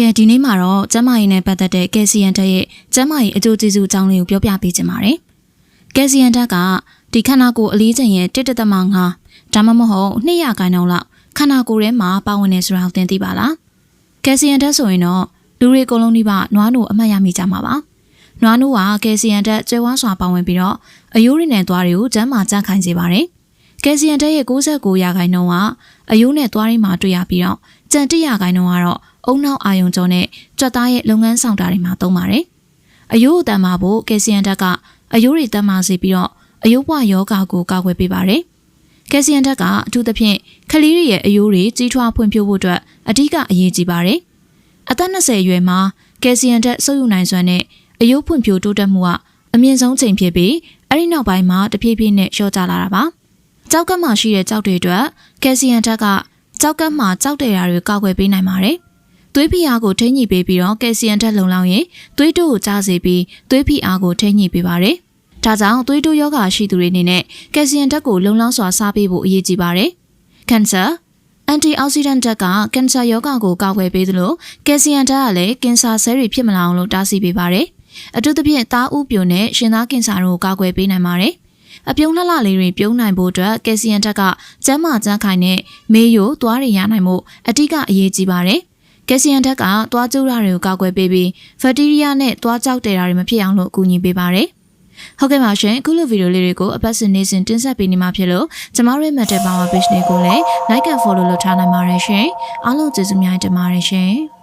ကဲဒီနေ့မှာတော့ကျမ်းမာရေးနဲ့ပတ်သက်တဲ့ကယ်ဆီယမ်ဓာတ်ရဲ့ကျမ်းမာရေးအကျိုးကျေးဇူးအကြောင်းလေးကိုပြောပြပေးချင်ပါတယ်။ကယ်ဆီယမ်ဓာတ်ကဒီခန္ဓာကိုယ်အလေးချိန်ရဲ့1.5ဒါမှမဟုတ်200ခိုင်နှုန်းလောက်ခန္ဓာကိုယ်ထဲမှာပါဝင်နေဆိုတာကိုသင်သိပါလား။ကယ်ဆီယမ်ဓာတ်ဆိုရင်တော့လူတွေအကုန်လုံးဒီပါနွားနို့အမှတ်ရမိကြမှာပါ။နွားနို့ကကယ်ဆီယမ်ဓာတ်ကျွဲဝါးစွာပါဝင်ပြီးတော့အယိုးရည်နဲ့သွားတွေကိုကျန်းမာကြန့်ခိုင်စေပါတယ်။ကယ်ဆီယမ်ဓာတ်ရဲ့69ရာခိုင်နှုန်းကအယိုးနဲ့သွားရင်းမှာတွေ့ရပြီးတော့ကြံ100ရာခိုင်နှုန်းကတော့ အုံနောက်အာယုံကြောနဲ့ကြွက်သားရဲ့လုပ်ငန်းဆောင်တာတွေမှာသုံးပါတယ်။အယိုးအတန်မာဖို့ကယ်ဆီယမ်ဓာတ်ကအယိုးတွေတန်မာစေပြီးတော့အယိုးပွားယောဂါကိုကာကွယ်ပေးပါတယ်။ကယ်ဆီယမ်ဓာတ်ကအထူးသဖြင့်ကလေးတွေရဲ့အယိုးတွေကြီးထွားဖွံ့ဖြိုးဖို့အတွက်အဓိကအရေးကြီးပါတယ်။အသက်20အရွယ်မှာကယ်ဆီယမ်ဓာတ်ဆုပ်ယူနိုင်စွမ်းနဲ့အယိုးဖွံ့ဖြိုးတိုးတက်မှုကအမြင့်ဆုံးချိန်ဖြစ်ပြီးအဲ့ဒီနောက်ပိုင်းမှာတဖြည်းဖြည်းနဲ့လျှော့ကျလာတာပါ။ကြောက်ကပ်မှာရှိတဲ့ကြောက်တွေအတွက်ကယ်ဆီယမ်ဓာတ်ကကြောက်ကပ်မှာကြောက်တဲ့ရာတွေကာကွယ်ပေးနိုင်ပါတယ်။ သွေးဖိအားကိုထိန်းညှိပေးပြီးတော့ကယ်ဆီယမ်ဓာတ်လုံလောက်ရင်သွေးတိုးကိုကြားစေပြီးသွေးဖိအားကိုထိန်းညှိပေးပါတယ်။ဒါကြောင့်သွေးတိုးယောဂရှိသူတွေအနေနဲ့ကယ်ဆီယမ်ဓာတ်ကိုလုံလောက်စွာစားပေးဖို့အရေးကြီးပါတယ်။ကင်ဆာအန်တီအောက်ဆီဒန့်ဓာတ်ကကင်ဆာယောဂကိုကာကွယ်ပေးသလိုကယ်ဆီယမ်ဓာတ်ကလည်းကင်ဆာဆဲတွေဖြစ်မလာအောင်လို့တားဆီးပေးပါတယ်။အထူးသဖြင့်သားဥပြိုနဲ့ရှင်သားကင်ဆာတို့ကိုကာကွယ်ပေးနိုင်ပါတယ်။အပြုံးလှလှလေးတွေပြုံးနိုင်ဖို့အတွက်ကယ်ဆီယမ်ဓာတ်ကကျန်းမာကျန်းခိုင်တဲ့မေးရိုးသွားတွေရနိုင်မှုအဓိကအရေးကြီးပါတယ်။ ကယ်ဆီယမ်ဓာတ်ကသွားကျိုးတာတွေကိုကာကွယ်ပေးပြီးဘက်တီးရီးယားနဲ့သွားကြောက်တဲ့တာတွေမဖြစ်အောင်လို့အကူအညီပေးပါတယ်။ဟုတ်ကဲ့ပါရှင်အခုလိုဗီဒီယိုလေးတွေကိုအပတ်စဉ်နေ့စဉ်တင်ဆက်ပေးနေမှာဖြစ်လို့ကျမတို့ရဲ့ Matter Power Page လေးကိုလည်း Like and Follow လုပ်ထားနိုင်ပါတယ်ရှင်အားလုံးကျေးဇူးများတင်ပါတယ်ရှင်